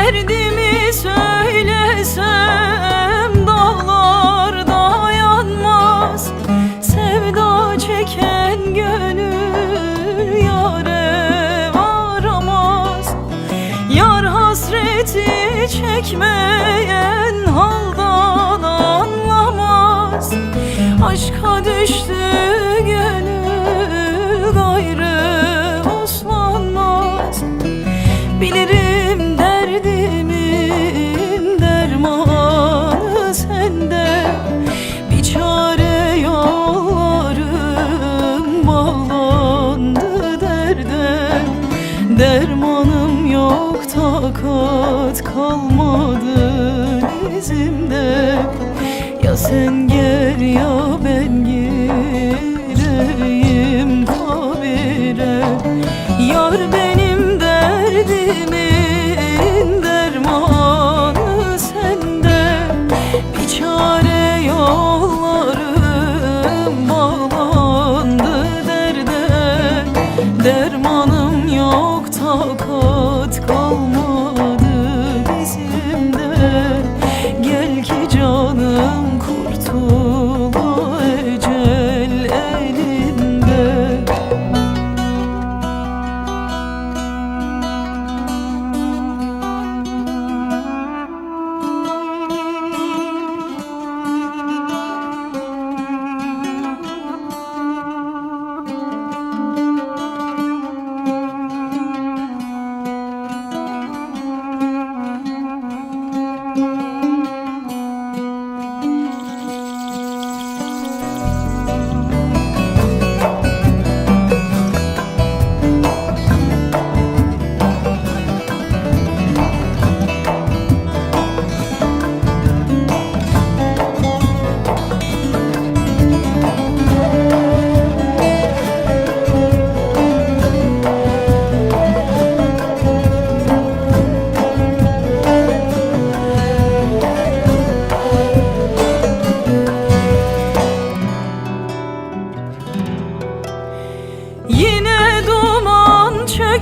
Derdimi söylesem dağlar dayanmaz. Sevda çeken gönül yare varamaz. Yar hasreti çekmeyen haldan anlamaz. Aşka düştü Dermanım yok takat kalmadı dizimde Ya sen gel ya Dermanım yok takat kalmadı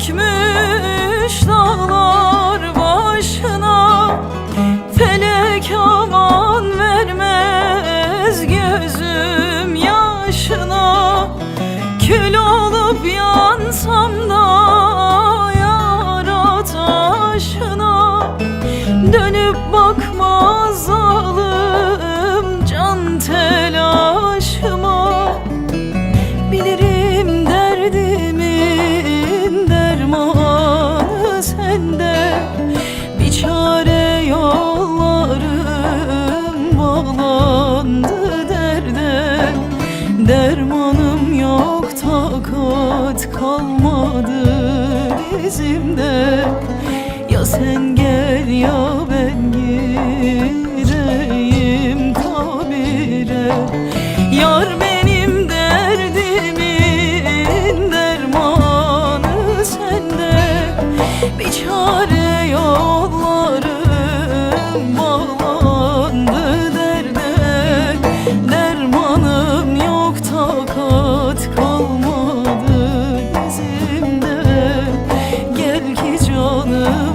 çökmüş dağlar başına Felek aman kalmadı bizimde Ya sen gel ya ben gireyim kabire. Yar sanki canım